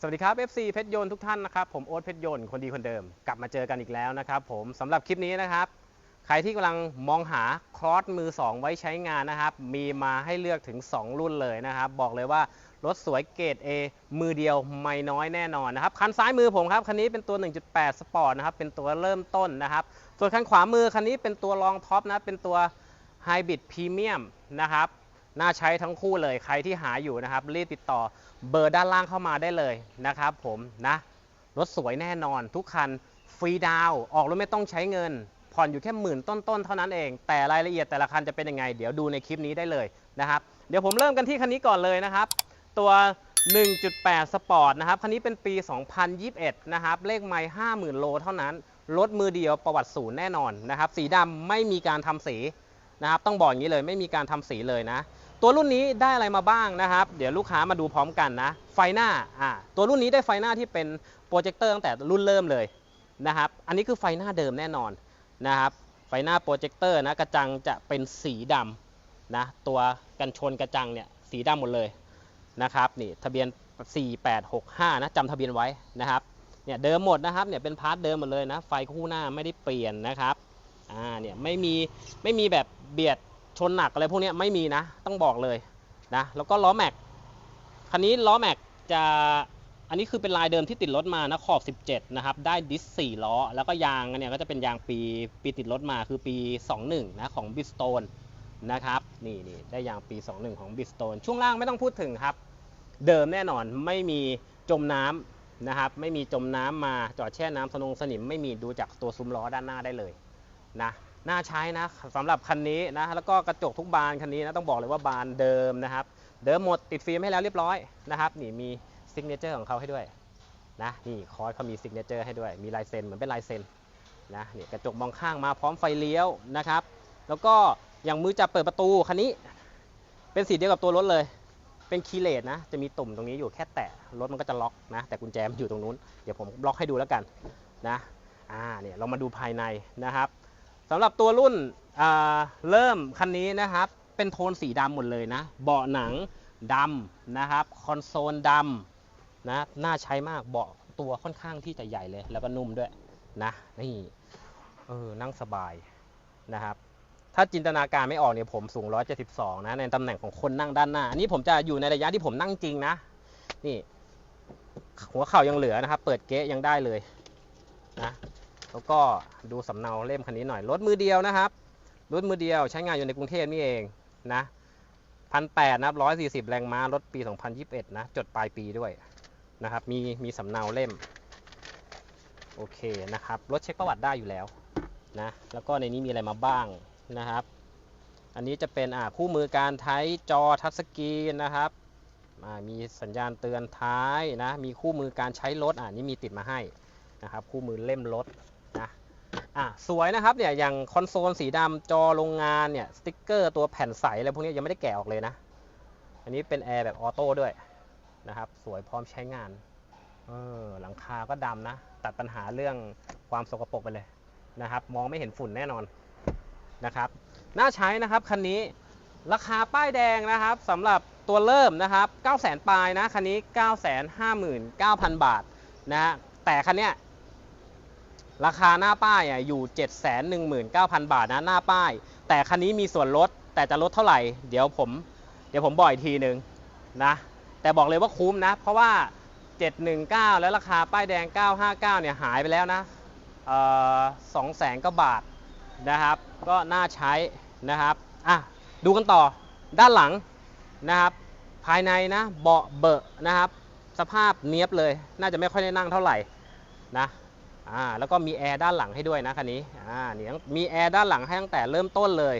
สวัสดีครับ FC เพชรยนต์ทุกท่านนะครับ ผมโอ๊ตเพชรยนต์คนดีคนเดิม กลับมาเจอกันอีกแล้วนะครับผมสำหรับคลิปนี้นะครับ ใครที่กำลังมองหาครอสมือ 2 ไว้ใช้งานนะครับ มีมาให้เลือกถึง 2 รุ่นเลยนะครับ บอกเลยว่ารถสวยเกรด A มือเดียวไม่น้อยแน่นอนนะครับ คันซ้ายมือผมครับ คันนี้เป็นตัว 1.8 สปอร์ตนะครับ เป็นตัวเริ่มต้นนะครับ ส่วนคันขวามือคันนี้เป็นตัวรองท็อปนะ เป็นตัว Hybrid Premium นะครับ น่าใช้ทั้งคู่เลยใครที่หาอยู่นะครับ รีบติดต่อเบอร์ด้านล่างเข้ามาได้เลยนะครับผมนะรถสวยแน่นอนทุกคันฟรีดาวออกรถไม่ต้องใช้เงิน ผ่อนอยู่แค่หมื่นต้นๆ เท่านั้นเอง แต่รายละเอียดแต่ละคันจะเป็นยังไง เดี๋ยวดูในคลิปนี้ได้เลยนะครับ เดี๋ยวผมเริ่มกันที่คันนี้ก่อนเลยนะครับ ตัว 1.8 สปอร์ตนะครับ คันนี้เป็นปี 2021 นะครับ เลขไม่50,000 โลเท่านั้น รถมือเดียวประวัติศูนย์แน่นอนนะครับ สีดำไม่มีการทำสีนะครับ ต้องบอกอย่างนี้เลยไม่มีการทำสีเลยนะ ตัวรุ่นนี้ได้อะไรมาบ้างนะครับ เดี๋ยวลูกค้ามาดูพร้อมกันนะ ไฟหน้าอ่าตัวรุ่นนี้ได้ไฟหน้าที่เป็นโปรเจคเตอร์ตั้งแต่รุ่นเริ่มเลยนะครับ อันนี้คือไฟหน้าเดิมแน่นอนนะครับ ไฟหน้าโปรเจคเตอร์นะกระจังจะเป็นสีดำนะ ตัวกันชนกระจังเนี่ยสีดำหมดเลยนะครับนี่ทะเบียน 4865 นะจำทะเบียนไว้นะครับเนี่ยเดิมหมดนะครับเนี่ยเป็นพาร์ทเดิมหมดเลยนะไฟคู่หน้าไม่ได้เปลี่ยนนะครับอ่าเนี่ยไม่มีไม่มีแบบเบียด ชนหนักอะไรพวกนี้ไม่มีนะ ต้องบอกเลยนะ แล้วก็ล้อแม็ก คันนี้ล้อแม็กจะ อันนี้คือเป็นลายเดิมที่ติดรถมานะขอบ 17 นะครับ ได้ดิส4ล้อ แล้วก็ยางอันเนี่ยก็จะเป็นยางปีปีติดรถมาคือปี 21 นะของบิสโตนนะครับ นี่นี่ได้ยางปี 21 ของบิสโตนช่วงล่างไม่ต้องพูดถึงครับ เดิมแน่นอนไม่มีจมน้ำนะครับ ไม่มีจมน้ำมาจอดแช่น้ำสนงสนิมไม่มีดูจากตัวซุ้มล้อด้านหน้าได้เลยนะ น่าใช้นะสำหรับคันนี้นะแล้วก็กระจกทุกบานคันนี้นะต้องบอกเลยว่าบานเดิมนะครับ เดิมหมดติดฟิล์มให้แล้วเรียบร้อยนะครับนี่มีซิกเนเจอร์ของเขาให้ด้วยนะนี่คอร์สเขามีซิกเนเจอร์ให้ด้วยมีลายเซ็นเหมือนเป็นลายเซ็นนะนี่กระจกมองข้างมาพร้อมไฟเลี้ยวนะครับ แล้วก็อย่างมือจับเปิดประตูคันนี้เป็นสีเดียวกับตัวรถเลย เป็นคีย์เลสนะ จะมีตุ่มตรงนี้อยู่แค่แตะรถมันก็จะล็อกนะ แต่กุญแจมันอยู่ตรงนู้น เดี๋ยวผมล็อกให้ดูแล้วกันนะ อ่าเนี่ยเรามาดูภายในนะครับ สำหรับตัวรุ่นเริ่มคันนี้นะครับ เป็นโทนสีดำหมดเลยนะ เบาะหนังดำนะครับ คอนโซลดำนะ น่าใช้มากเบาะตัวค่อนข้างที่จะใหญ่เลย แล้วก็นุ่มด้วยนะ นี่ เออ นั่งสบายนะครับ ถ้าจินตนาการไม่ออกเนี่ยผมสูง 172 นะ ในตำแหน่งของคนนั่งด้านหน้า อันนี้ผมจะอยู่ในระยะที่ผมนั่งจริงนะ นี่ หัวเข่ายังเหลือนะครับ เปิดเก๊ะยังได้เลยนะ แล้วก็ดูสำเนาเล่มคันนี้หน่อยรถมือเดียวนะครับรถมือเดียวใช้งานอยู่ในกรุงเทพนี่เองนะพันแปดนะครับร้อยสี่สิบแรงม้ารถปี 2021 นะ จดปลายปีด้วยนะครับ มีมีสำเนาเล่ม โอเคนะครับ รถเช็คประวัติได้อยู่แล้วนะ แล้วก็ในนี้มีอะไรมาบ้างนะครับ อันนี้จะเป็นอ่าคู่มือการใช้จอทัชสกรีนนะครับมีสัญญาณเตือนท้ายนะ มีคู่มือการใช้รถอ่านี่มีติดมาให้นะครับ คู่มือเล่มรถ นะอะสวยนะครับเนี่ยอย่างคอนโซลสีดำจอโรงงานเนี่ยสติ๊กเกอร์ตัวแผ่นใสอะไรพวกนี้ยังไม่ได้แกะออกเลยนะ อันนี้เป็นแอร์แบบออโต้ด้วยนะครับสวยพร้อมใช้งานเออหลังคาก็ดำนะ ตัดปัญหาเรื่องความสกปรกไปเลยนะครับ มองไม่เห็นฝุ่นแน่นอนนะครับน่าใช้นะครับคันนี้ราคาป้ายแดงนะครับสำหรับตัวเริ่มนะครับ 9 0 0 0 0 0ปลายนะคันนี้ 959,000 บาทนะฮะแต่คันเนี้ย ราคาหน้าป้ายอยู่ 719,000 บาทนะหน้าป้าย แต่คันนี้มีส่วนลด แต่จะลดเท่าไหร่ เดี๋ยวผม เดี๋ยวผมบอกอีกทีหนึ่งนะ แต่บอกเลยว่าคุ้มนะ เพราะว่า 719 แล้วราคาป้ายแดง 959 เนี่ยหายไปแล้วนะเอ่อ2แสนกว่าบาทนะครับ ก็น่าใช้นะครับ อะ ดูกันต่อด้านหลังนะครับ ภายในนะเบาะเบอะนะครับ สภาพเนี้ยบเลย น่าจะไม่ค่อยได้นั่งเท่าไหร่นะ อ่าแล้วก็มีแอร์ด้านหลังให้ด้วยนะคันนี้อ่านี่มีแอร์ด้านหลังให้ตั้งแต่เริ่มต้นเลย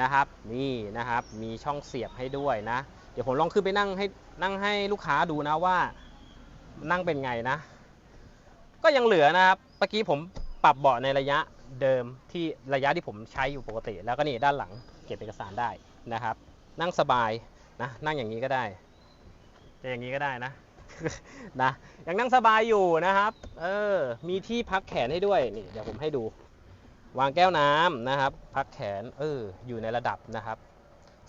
นะครับ นี่นะครับมีช่องเสียบให้ด้วยนะ เดี๋ยวผมลองขึ้นไปนั่งให้นั่งให้ลูกค้าดูนะว่านั่งเป็นไงนะ ก็ยังเหลือนะครับเมื่อกี้ผมปรับเบาะในระยะเดิมที่ระยะที่ผมใช้อยู่ปกติ แล้วก็นี่ด้านหลังเก็บเอกสารได้นะครับ นั่งสบายนะนั่งอย่างนี้ก็ได้จะอย่างนี้ก็ได้นะ นะยังนั่งสบายอยู่นะครับ เออ มีที่พักแขนให้ด้วยนี่เดี๋ยวผมให้ดู วางแก้วน้ำนะครับ พักแขนเอออยู่ในระดับนะครับ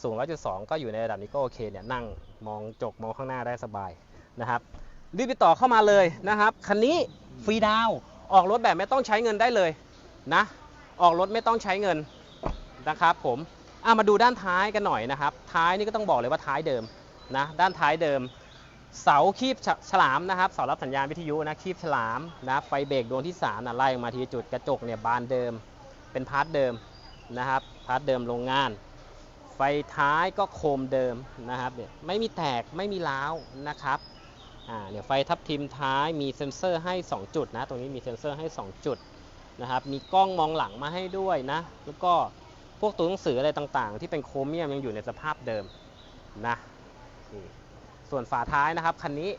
สูง 1.2 ก็อยู่ในระดับนี้ก็โอเคเนี่ยนั่งมองจกมองข้างหน้าได้สบายนะครับรีบติดต่อเข้ามาเลยนะครับคันนี้ฟรีดาวออกรถแบบไม่ต้องใช้เงินได้เลยนะ ออกรถไม่ต้องใช้เงินนะครับผมอะมาดูด้านท้ายกันหน่อยนะครับ ท้ายนี่ก็ต้องบอกเลยว่าท้ายเดิมนะ ด้านท้ายเดิม เสาคีบฉลามนะครับเสารับสัญญาณวิทยุนะคีบฉลามนะไฟเบรกดวงที่3นะไล่ออกมาทีจุดกระจกเนี่ยบานเดิมเป็นพาร์ทเดิมนะครับพาร์ทเดิมโรงงาน ไฟท้ายก็โคมเดิมนะครับเนี่ยไม่มีแตกไม่มีร้าวนะครับอ่าเนี่ยไฟทับทิมท้ายมีเซ็นเซอร์ให้ 2 จุดนะตรงนี้มีเซ็นเซอร์ให้ 2 จุดนะครับมีกล้องมองหลังมาให้ด้วยนะแล้วก็พวกตัวหนังสืออะไรต่างๆ ที่เป็นโครเมียมยังอยู่ในสภาพเดิมนะนี่ ส่วนฝาท้ายนะครับคันนี้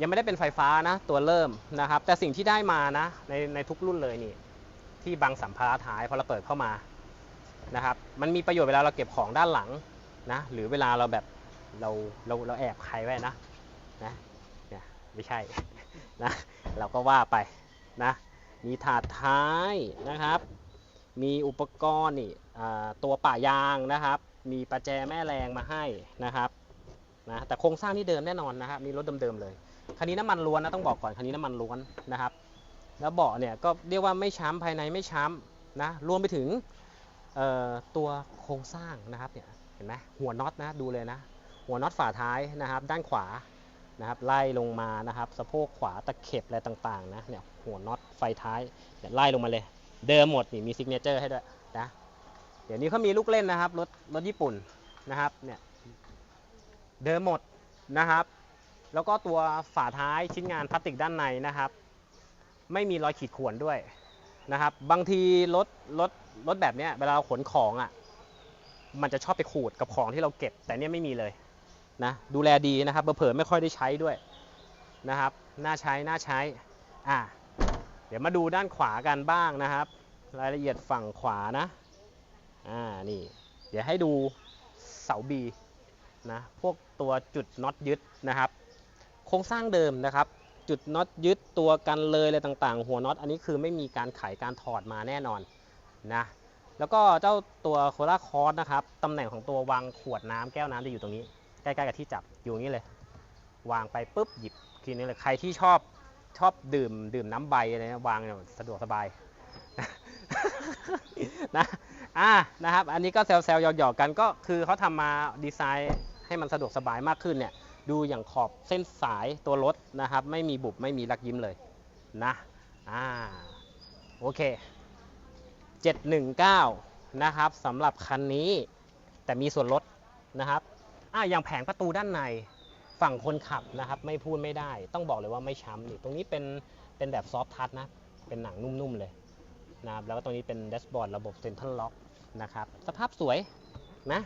ยังไม่ได้เป็นไฟฟ้านะตัวเริ่มนะครับ แต่สิ่งที่ได้มานะในในทุกรุ่นเลยนี่ ที่บังสัมภาระท้ายพอเราเปิดเข้ามานะครับมันมีประโยชน์เวลาเราเก็บของด้านหลังนะหรือเวลาเราแบบเราเราเราแอบใครไว้นะนะเนี่ยไม่ใช่นะเราก็ว่าไปนะมีถาดท้ายนะครับ มีอุปกรณ์นี่อ่าตัวป่ายางนะครับ มีประแจแม่แรงมาให้นะครับ นะแต่โครงสร้างที่เดิมแน่นอนนะครับนี่รถเดิมๆเลยคันนี้น้ำมันล้วนนะต้องบอกก่อนคันนี้น้ำมันล้วนนะครับ แล้วเบาะเนี่ยก็เรียกว่าไม่ช้ำภายในไม่ช้ำนะรวมไปถึงตัวโครงสร้างนะครับเนี่ยเห็นไหมหัวน็อตนะดูเลยนะ หัวน็อตฝาท้ายนะครับ ด้านขวานะครับไล่ลงมานะครับสะโพกขวาตะเข็บอะไรต่างๆนะเนี่ยหัวน็อตไฟท้ายเนี่ยไล่ลงมาเลย เดิมหมดนี่มีซิกเนเจอร์ให้ด้วยนะเดี๋ยวนี้เขามีลูกเล่นนะครับรถรถญี่ปุ่นนะครับเนี่ย เดิมหมดนะครับ แล้วก็ตัวฝาท้ายชิ้นงานพลาสติกด้านในนะครับ ไม่มีรอยขีดข่วนด้วยนะครับ บางทีรถรถรถแบบเนี้ยเวลาเราขนของอะมันจะชอบไปขูดกับของที่เราเก็บ แต่เนี้ยไม่มีเลยนะดูแลดีนะครับเผลอไม่ค่อยได้ใช้ด้วยนะครับน่าใช้น่าใช้อะเดี๋ยวมาดูด้านขวากันบ้างนะครับ รายละเอียดฝั่งขวานะอ่านี่ เดี๋ยวให้ดูเสาบีนะพวก ตัวจุดน็อตยึดนะครับ โครงสร้างเดิมนะครับ จุดน็อตยึดตัวกันเลยอะไรต่างๆ หัวน็อตอันนี้คือไม่มีการไขการถอดมาแน่นอนนะแล้วก็เจ้าตัวโคราคอร์สนะครับตำแหน่งของตัววางขวดน้ำแก้วน้ำจะอยู่ตรงนี้ ใกล้ๆกับที่จับอยู่นี้เลย วางไปปุ๊บหยิบทีนี้เลยใครที่ชอบชอบดื่มดื่มน้ำใบอะไรนะวางเนี่ยสะดวกสบายนะอ่านะครับ อันนี้ก็แซวๆหยอกๆกันก็คือเขาทำมาดีไซน์ ให้มันสะดวกสบายมากขึ้นเนี่ยดูอย่างขอบเส้นสายตัวรถนะครับ ไม่มีบุบไม่มีรักยิ้มเลยนะอ่าโอเค 719 นะครับสำหรับคันนี้แต่มีส่วนลดนะครับอ่าอย่างแผงประตูด้านในฝั่งคนขับนะครับ ไม่พูดไม่ได้ ต้องบอกเลยว่าไม่ช้ำนี่ตรงนี้เป็นเป็นแบบซอฟทัชนะ เป็นหนังนุ่มๆเลยนะครับแล้วก็ตรงนี้เป็นแดชบอร์ดระบบเซ็นทรัลล็อกนะครับ สภาพสวยนะ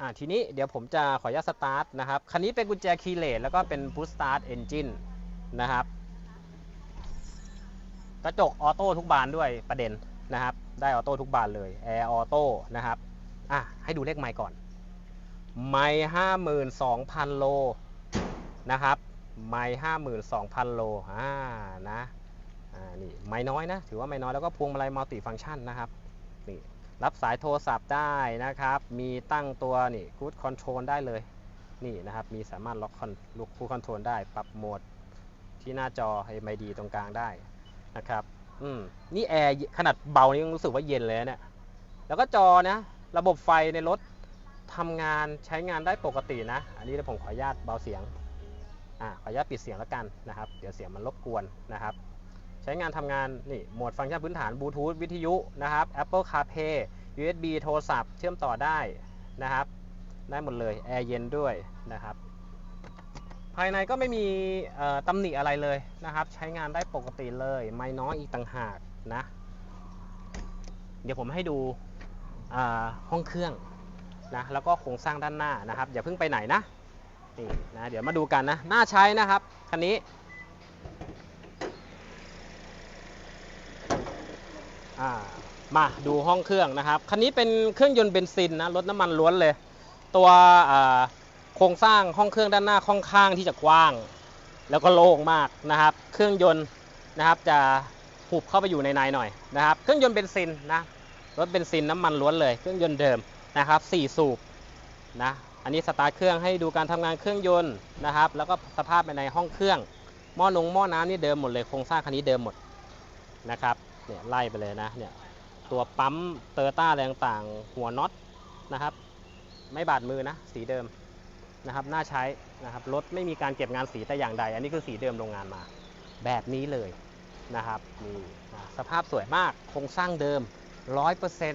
อ่าทีนี้เดี๋ยวผมจะขออนุญาตสตาร์ทนะครับ คันนี้เป็นกุญแจคีย์เลสแล้วก็เป็น push start engine นะครับ กระจกออโต้ทุกบานด้วยประเด็นนะครับ ได้ออโต้ทุกบานเลยแอร์ออโต้นะครับ อะให้ดูเลขไมค์ก่อน ไมค์ห้าหมื่นสองพันโลนะครับ ไมค์ห้าหมื่นสองพันโลอ่านะ อ่านี่ไมค์น้อยนะ ถือว่าไมค์น้อยแล้วก็พวงมาลัยมัลติฟังก์ชันนะครับ รับสายโทรศัพท์ได้นะครับ มีตั้งตัวนี่กูดคอนโทรลได้เลย นี่นะครับ มีสามารถล็อกคอนลูกคูคอนโทรลได้ ปรับโหมดที่หน้าจอให้ MID ตรงกลางได้นะครับ อืม นี่แอร์ขนาดเบานี่ยังรู้สึกว่าเย็นเลยนะเนี่ย แล้วก็จอนะ ระบบไฟในรถทำงานใช้งานได้ปกตินะ อันนี้ผมขออนุญาตเบาเสียง อ่า ขออนุญาตปิดเสียงแล้วกันนะครับ เดี๋ยวเสียงมันรบกวนนะครับ ใช้งานทำงานนี่โหมดฟังก์ชันพื้นฐานบลูทูธวิทยุนะครับ Apple CarPlay USB โทรศัพท์เชื่อมต่อได้นะครับ ได้หมดเลยแอร์เย็นด้วยนะครับ ภายในก็ไม่มีตำหนิอะไรเลยนะครับ ใช้งานได้ปกติเลย ไม่น้อยอีกต่างหากนะ เดี๋ยวผมให้ดูห้องเครื่องนะแล้วก็โครงสร้างด้านหน้านะครับ อย่าเพิ่งไปไหนนะนี่นะเดี๋ยวมาดูกันนะน่าใช้นะครับคันนี้ อ่ามาดูห้องเครื่องนะครับ คันนี้เป็นเครื่องยนต์เบนซินนะรถน้ำมันล้วนเลย ตัวโครงสร้างห้องเครื่องด้านหน้าค่อนข้างที่จะกว้าง แล้วก็โล่งมากนะครับ เครื่องยนต์นะครับจะหุบเข้าไปอยู่ในในหน่อยนะครับ เครื่องยนต์เบนซินนะรถเบนซินน้ำมันล้วนเลย เครื่องยนต์เดิมนะครับ4สูบนะอันนี้สตาร์ทเครื่องให้ดูการทำงานเครื่องยนต์นะครับ แล้วก็สภาพภายในห้องเครื่องหม้อนงหม้อน้ำนี่เดิมหมดเลยโครงสร้างคันนี้เดิมหมดนะครับ เนี่ยไล่ไปเลยนะเนี่ยตัวปั๊มเตอร์ต้าอะไรต่างๆ หัวน็อตนะครับ ไม่บาดมือนะ สีเดิมนะครับน่าใช้นะครับรถไม่มีการเก็บงานสีแต่อย่างใด อันนี้คือสีเดิมโรงงานมา แบบนี้เลยนะครับนี่สภาพสวยมากโครงสร้างเดิม 100%น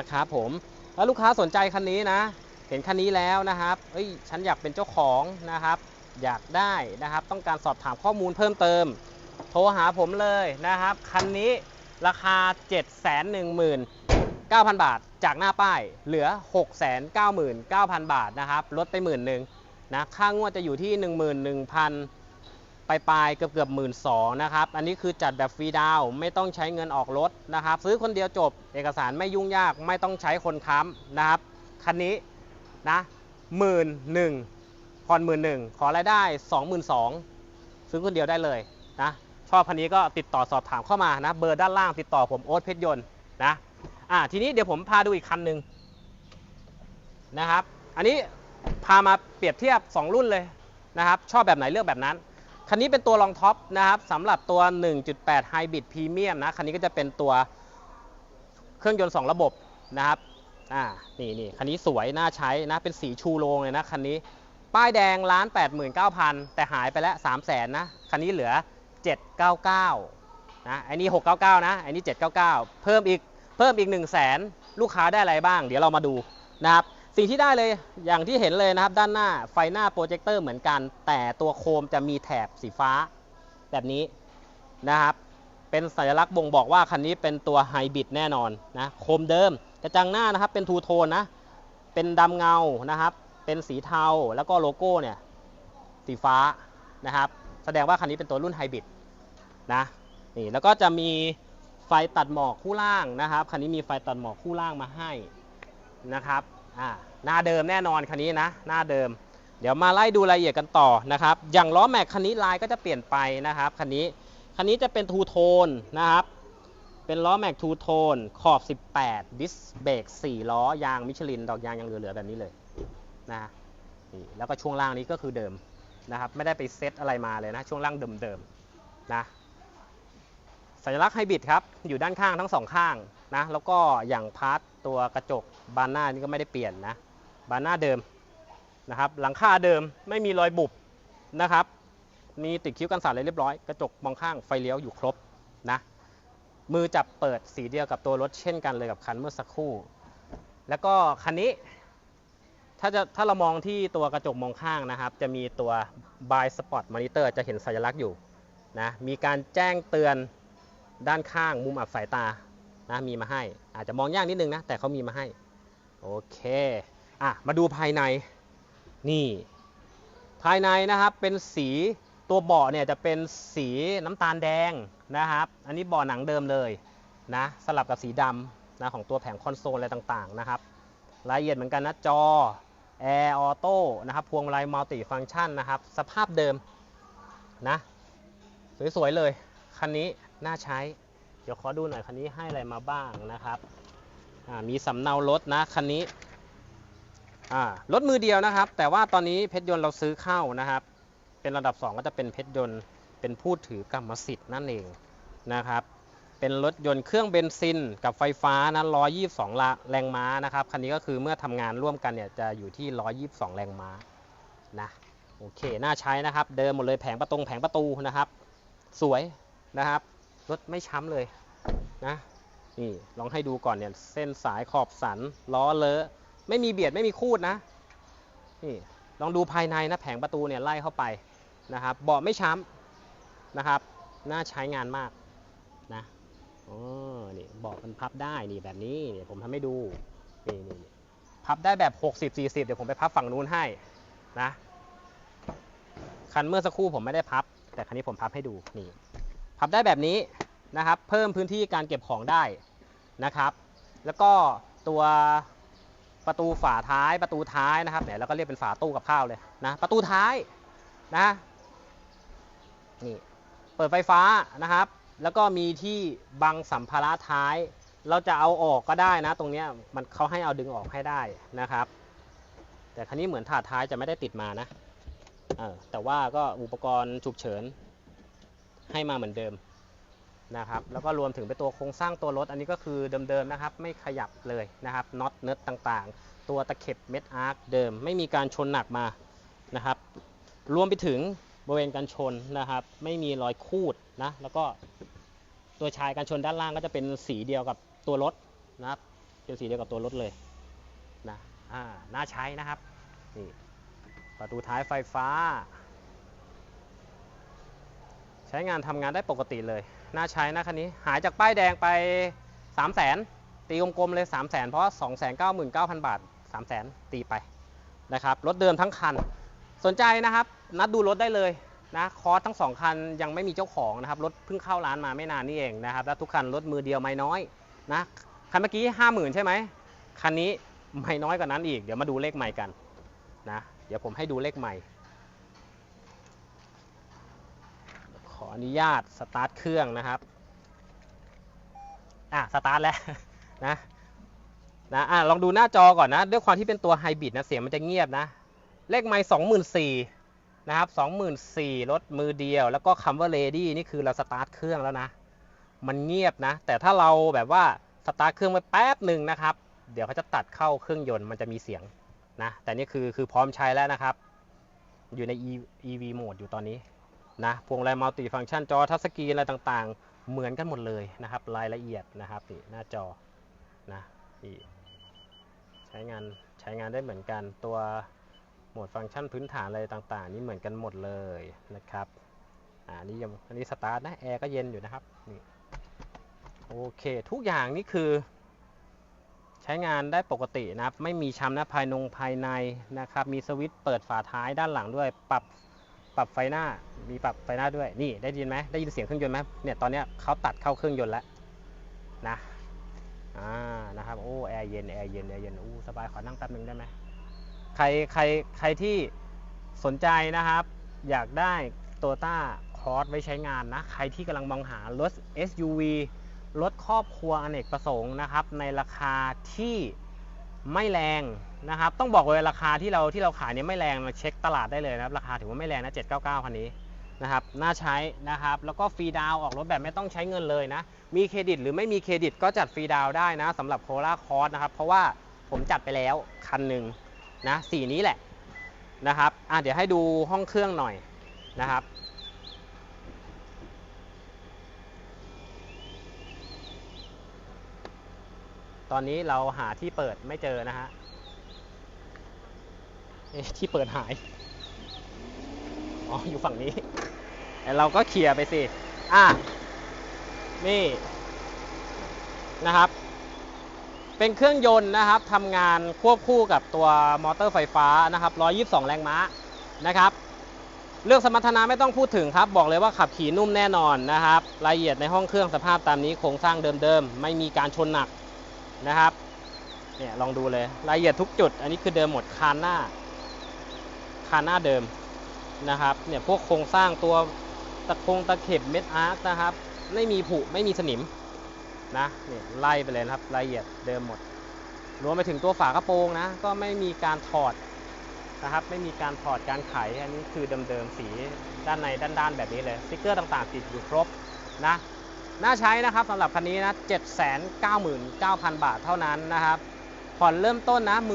ะครับผมแล้วลูกค้าสนใจคันนี้นะ เห็นคันนี้แล้วนะครับเอ้ยฉันอยากเป็นเจ้าของนะครับ อยากได้นะครับ ต้องการสอบถามข้อมูลเพิ่มเติม โทรหาผมเลยนะครับ คันนี้ ราคา 719,000 บาท จากหน้าป้ายเหลือ 699,000 บาทนะครับ ลดไปหมื่นหนึ่งนะค่างวดจะอยู่ที่ 11,000ปลายปลายๆเกือบเกือบหมื่นสองนะครับ อันนี้คือจัดแบบฟรีดาวไม่ต้องใช้เงินออกรถนะครับ ซื้อคนเดียวจบเอกสารไม่ยุ่งยากไม่ต้องใช้คนค้ำนะครับ คันนี้นะหมื่นหนึ่งผ่อนหมื่นหนึ่งขอรายได้สองหมื่นสองซื้อคนเดียวได้เลยนะ ชอบคันนี้ก็ติดต่อสอบถามเข้ามานะ เบอร์ด้านล่างติดต่อผมโอ๊ตเพชรยนต์นะอ่าทีนี้เดี๋ยวผมพาดูอีกคันหนึ่งนะครับ อันนี้พามาเปรียบเทียบ 2 รุ่นเลยนะครับ ชอบแบบไหนเลือกแบบนั้น คันนี้เป็นตัวรองท็อปนะครับสำหรับตัว 1.8 Hybrid Premium นะ คันนี้ก็จะเป็นตัวเครื่องยนต์ 2 ระบบนะครับอ่านี่นี่คันนี้สวย น่าใช้นะ เป็นสีชูโรงเลยนะ คันนี้ ป้ายแดงล้าน89,000 แต่หายไปแล้ว3 0 0 0 0นนะ คันนี้เหลือ 799นะอันนี้699 นะอันนี้799 เพิ่มอีกเพิ่มอีก 1 0 0 0 0แสนลูกค้าได้อะไรบ้าง เดี๋ยวเรามาดูนะครับสิ่งที่ได้เลยอย่างที่เห็นเลยนะครับ ด้านหน้าไฟหน้าโปรเจคเตอร์เหมือนกัน แต่ตัวโคมจะมีแถบสีฟ้าแบบนี้นะครับ เป็นสัญลักษณ์บ่งบอกว่าคันนี้เป็นตัวไฮบริดแน่นอนนะโคมเดิมกระจังหน้านะครับเป็นทูโทนนะเป็นดำเงานะครับ เป็นสีเทาแล้วก็โลโก้เนี่ยสีฟ้านะครับ แสดงว่าคันนี้เป็นตัวรุ่นไฮบริดนะนี่แล้วก็จะมีไฟตัดหมอกคู่ล่างนะครับ คันนี้มีไฟตัดหมอกคู่ล่างมาให้นะครับอ่าหน้าเดิมแน่นอนคันนี้นะ หน้าเดิม เดี๋ยวมาไล่ดูรายละเอียดกันต่อนะครับ อย่างล้อแม็กคันนี้ลายก็จะเปลี่ยนไปนะครับคันนี้คันนี้จะเป็นทูโทนนะครับ เป็นล้อแม็กทูโทนขอบ 18 ดิสเบรก4ล้อยางมิชลิน ดอกยางยังเหลือๆแบบนี้เลยนะนี่แล้วก็ช่วงล่างนี้ก็คือเดิม นะครับไม่ได้ไปเซตอะไรมาเลยนะช่วงล่างเดิมๆนะสัญลักษณ์ไฮบริดครับอยู่ด้านข้างทั้งสองข้างนะแล้วก็อย่างพาร์ทตัวกระจกบานหน้านี่ก็ไม่ได้เปลี่ยนนะบานหน้าเดิมนะครับหลังคาเดิมไม่มีรอยบุบนะครับมีติดคิ้วกันสั่นอะไรเรียบร้อย กระจกมองข้างไฟเลี้ยวอยู่ครบนะมือจับเปิดสีเดียวกับตัวรถเช่นกันเลยกับคันเมื่อสักครู่ แล้วก็คันนี้ ถ้าจะถ้าเรามองที่ตัวกระจกมองข้างนะครับ จะมีตัว by spot monitor จะเห็นสัญลักษณ์อยู่นะมีการแจ้งเตือนด้านข้างมุมอับสายตานะมีมาให้ อาจจะมองยากนิดนึงนะ แต่เขามีมาให้ โอเคอะมาดูภายในนี่ ภายในนะครับเป็นสีตัวเบาะเนี่ยจะเป็นสีน้ำตาลแดงนะครับ อันนี้เบาะหนังเดิมเลยนะสลับกับสีดำนะของตัวแผงคอนโซลอะไรต่างๆนะครับรายละเอียดเหมือนกันนะจอ แอร์ออโต้นะครับพวงมาลัยมัลติฟัง c t ชันนะครับ สภาพเดิมนะ สวยๆเลย คันนี้น่าใช้ เดี๋ยวขอดูหน่อยคันนี้ให้อะไรมาบ้างนะครับมีสำเนารถนะคันนี้รถมือเดียวนะครับ แต่ว่าตอนนี้เพชรยนต์เราซื้อเข้านะครับ เป็นระดับ 2 ก็จะเป็นเพชรยนต์เป็นผู้ถือกรรมสิทธิ์นั่นเองนะครับ เป็นรถยนต์เครื่องเบนซิน กับไฟฟ้านะ122ละแรงม้านะครับ คันนี้ก็คือเมื่อทำงานร่วมกันเนี่ยจะอยู่ที่ 122 แรงม้านะโอเค น่าใช้นะครับ เดิมหมดเลยแผงประตงแผงประตูนะครับ สวยนะครับ รถไม่ช้ำเลยนะ นี่ลองให้ดูก่อนเนี่ย เส้นสายขอบสัน ล้อเลอะ ไม่มีเบียดไม่มีคูดนะ นี่ลองดูภายในนะ แผงประตูเนี่ยไล่เข้าไปนะครับ เบาะไม่ช้ำนะครับ น่าใช้งานมากนะ อ๋อนี่บาะมันพับได้นี่แบบนี้เนี่ผมทำให้ดูนี่นี่พับได้แบบ 60 40 เดี๋ยวผมไปพับฝั่งนู้นให้นะคันเมื่อสักครู่ผมไม่ได้พับ แต่คันนี้ผมพับให้ดูนี่พับได้แบบนี้นะครับ เพิ่มพื้นที่การเก็บของได้นะครับ แล้วก็ตัวประตูฝาท้ายประตูท้ายนะครับเนี่ยแล้วก็เรียกเป็นฝาตู้กับข้าวเลยนะประตูท้ายนะนี่เปิดไฟฟ้านะครับ แล้วก็มีที่บังสัมภาระท้าย เราจะเอาออกก็ได้นะ ตรงนี้มันเขาให้เอาดึงออกให้ได้นะครับ แต่คันนี้เหมือนถาดท้ายจะไม่ได้ติดมานะออแต่ว่าก็อุปกรณ์ฉุกเฉินให้มาเหมือนเดิมนะครับ แล้วก็รวมถึงเป็นตัวโครงสร้างตัวรถ อันนี้ก็คือเดิมๆนะครับ ไม่ขยับเลยนะครับน็อตเนิร์ดต่างๆ ตัวตะเข็บเม็ดอาร์คเดิม ไม่มีการชนหนักมานะครับ รวมไปถึงบริเวณการชนนะครับ ไม่มีรอยคูดนะ แล้วก็ ตัวชายการชนด้านล่างก็จะเป็นสีเดียวกับตัวรถนะครับเป็นสีเดียวกับตัวรถเลยนะอ่าน่าใช้นะครับนี่ประตูท้ายไฟฟ้า ใช้งานทำงานได้ปกติเลย น่าใช้นะคันนี้ หายจากป้ายแดงไป 3 0 0 0 0นตีกลมๆเลย 3 0 0 0 0 0เพราะ 299,000 บาท 3 0 0 0 0 0ตีไปนะครับ รถเดิมทั้งคัน สนใจนะครับ นัดดูรถได้เลย นะคอร์สทั้ง2คันยังไม่มีเจ้าของนะครับรถเพิ่งเข้าร้านมาไม่นานนี่เองนะครับแล้วทุกคันรถมือเดียวไม่น้อยนะคันเมื่อกี้50,000ใช่ไหมคันนี้ไม่น้อยกว่านั้นอีกเดี๋ยวมาดูเลขใหม่กันนะเดี๋ยวผมให้ดูเลขใหม่ ขออนุญาตสตาร์ทเครื่องนะครับอะสตาร์ทแล้วนะนะอะลองดูหน้าจอก่อนนะ ด้วยความที่เป็นตัวไฮบริดนะเสียงมันจะเงียบนะ เลขไม่สองหมื่นสี่ นะครับสองหมื่นสี่รถมือเดียว แล้วก็คำว่า ready นี่คือเราสตาร์ทเครื่องแล้วนะ มันเงียบนะ แต่ถ้าเราแบบว่าสตาร์ทเครื่องไว้แป๊บหนึ่งนะครับ เดี๋ยวเขาจะตัดเข้าเครื่องยนต์มันจะมีเสียงนะ แต่นี่คือคือพร้อมใช้แล้วนะครับ อยู่ใน EV โหมดอยู่ตอนนี้นะ พวงมาลัยมัลติฟังก์ชันจอทัชสกรีนอะไรต่างๆ เหมือนกันหมดเลยนะครับ รายละเอียดนะครับนี่หน้าจอนะนี่ใช้งานใช้งานได้เหมือนกันตัว หมดฟังก์ชันพื้นฐานอะไรต่างๆ นี่เหมือนกันหมดเลยนะครับอ่านี่ยังอันนี้สตาร์ทนะแอร์ก็เย็นอยู่นะครับนี่โอเค ทุกอย่างนี่คือ ใช้งานได้ปกตินะครับ ไม่มีช้ำนะภายนงภายในนะครับ มีสวิตช์เปิดฝาท้ายด้านหลังด้วย ปรับปรับไฟหน้ามีปรับไฟหน้าด้วยนี่ได้ยินไหมได้ยินเสียงเครื่องยนต์ไหมเนี่ยตอนนี้เขาตัดเข้าเครื่องยนต์แล้วนะอ่านะครับโอ้แอร์เย็นแอร์เย็นแอร์เย็นอู้สบายขอนั่งแป๊บนึงได้ไหม ใครใครใครที่สนใจนะครับ อยากได้ t o y ต้าคอร์สไว้ใช้งานนะ ใครที่กำลังมองหารถ SUV รถครอบครัวอเนกประสงค์นะครับ ในราคาที่ไม่แรงนะครับ ต้องบอกเลยราคาที่เราที่เราขายเนี่ยไม่แรงมาเช็คตลาดได้เลยนะครับ ราคาถือว่าไม่แรงนะ 799 คันนี้นะครับ น่าใช้นะครับ แล้วก็ฟรีดาวออกรถแบบไม่ต้องใช้เงินเลยนะ มีเครดิตหรือไม่มีเครดิตก็จัดฟรีดาวได้นะสำหรับโคราคอร์สนะครับ เพราะว่าผมจัดไปแล้วคันหนึ่ง นะสีนี้แหละนะครับอะเดี๋ยวให้ดูห้องเครื่องหน่อยนะครับ ตอนนี้เราหาที่เปิดไม่เจอนะฮะเอ๊ะที่เปิดหาย อ๋อ อยู่ฝั่งนี้แต่เราก็เคลียร์ไปสิ อะ นี่ นะครับ เป็นเครื่องยนต์นะครับทำงานควบคู่กับตัวมอเตอร์ไฟฟ้านะครับ 122 แรงม้านะครับ เรื่องสมรรถนะไม่ต้องพูดถึงครับ บอกเลยว่าขับขี่นุ่มแน่นอนนะครับรายละเอียดในห้องเครื่องสภาพตามนี้โครงสร้างเดิมๆ ไม่มีการชนหนักนะครับเนี่ยลองดูเลยรายละเอียดทุกจุด อันนี้คือเดิมหมดคานหน้า คานหน้าเดิมนะครับเนี่ยพวกโครงสร้างตัวตะคงตะเข็บเม็ดอาร์คนะครับ ไม่มีผุไม่มีสนิม นะเนี่ยไล่ไปเลยครับรายละเอียดเดิมหมด รวมไปถึงตัวฝากระโปรงนะ ก็ไม่มีการถอดนะครับ ไม่มีการถอดการไขอันนี้คือเดิมๆสีด้านในด้านๆแบบนี้เลยสติ๊กเกอร์ต่างๆ ติดอยู่ครบนะน่าใช้นะครับสำหรับคันนี้นะ 799,000 บาทเท่านั้นนะครับ ผ่อนเริ่มต้นนะ 1 3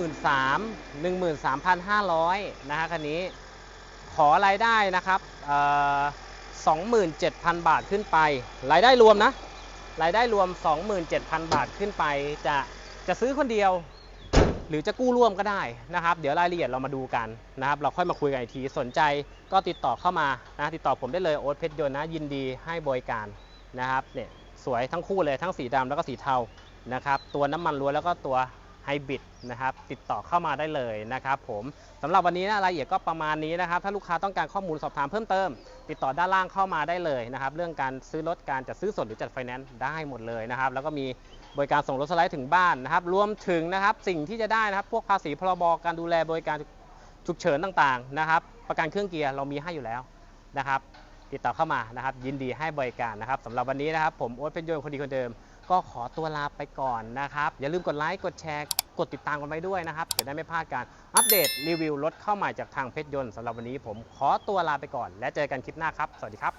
1 3 5 0 0 นะฮะคันนี้ ขอรายได้นะครับเอ่อ27,000 บาทขึ้นไป รายได้รวมนะ รายได้รวม 27,000 บาทขึ้นไปจะจะซื้อคนเดียว หรือจะกู้ร่วมก็ได้นะครับ เดี๋ยวรายละเอียดเรามาดูกันนะครับ เราค่อยมาคุยกันอีกทีสนใจก็ติดต่อเข้ามานะติดต่อผมได้เลยโอ๊ตเพชรยนต์นะยินดีให้บริการนะครับเนี่ยสวยทั้งคู่เลยทั้งสีดำแล้วก็สีเทานะครับ ตัวน้ำมันล้วนแล้วก็ตัว ไฮบริดนะครับติดต่อเข้ามาได้เลยนะครับผมสำหรับวันนี้นะรายละเอียดก็ประมาณนี้นะครับ ถ้าลูกค้าต้องการข้อมูลสอบถามเพิ่มเติม ติดต่อด้านล่างเข้ามาได้เลยนะครับ เรื่องการซื้อรถการจัดซื้อสดหรือจัดไฟแนนซ์ได้หมดเลยนะครับ แล้วก็มีบริการส่งรถสไลด์ถึงบ้านนะครับ รวมถึงนะครับสิ่งที่จะได้นะครับ พวกภาษีพรบการดูแลบริการฉุกเฉินต่างๆนะครับ ประกันเครื่องเกียร์เรามีให้อยู่แล้วนะครับ ติดต่อเข้ามานะครับ ยินดีให้บริการนะครับสำหรับวันนี้นะครับ ผมโอ๊ตเป็นโยนคนดีคนเดิม ก็ขอตัวลาไปก่อนนะครับ อย่าลืมกดไลค์ กดแชร์ กดติดตามกันไปด้วยนะครับ จะได้ไม่พลาดการอัปเดตรีวิวรถเข้าใหม่จากทางเพชรยนต์สำหรับวันนี้ผมขอตัวลาไปก่อน และเจอกันคลิปหน้าครับ สวัสดีครับ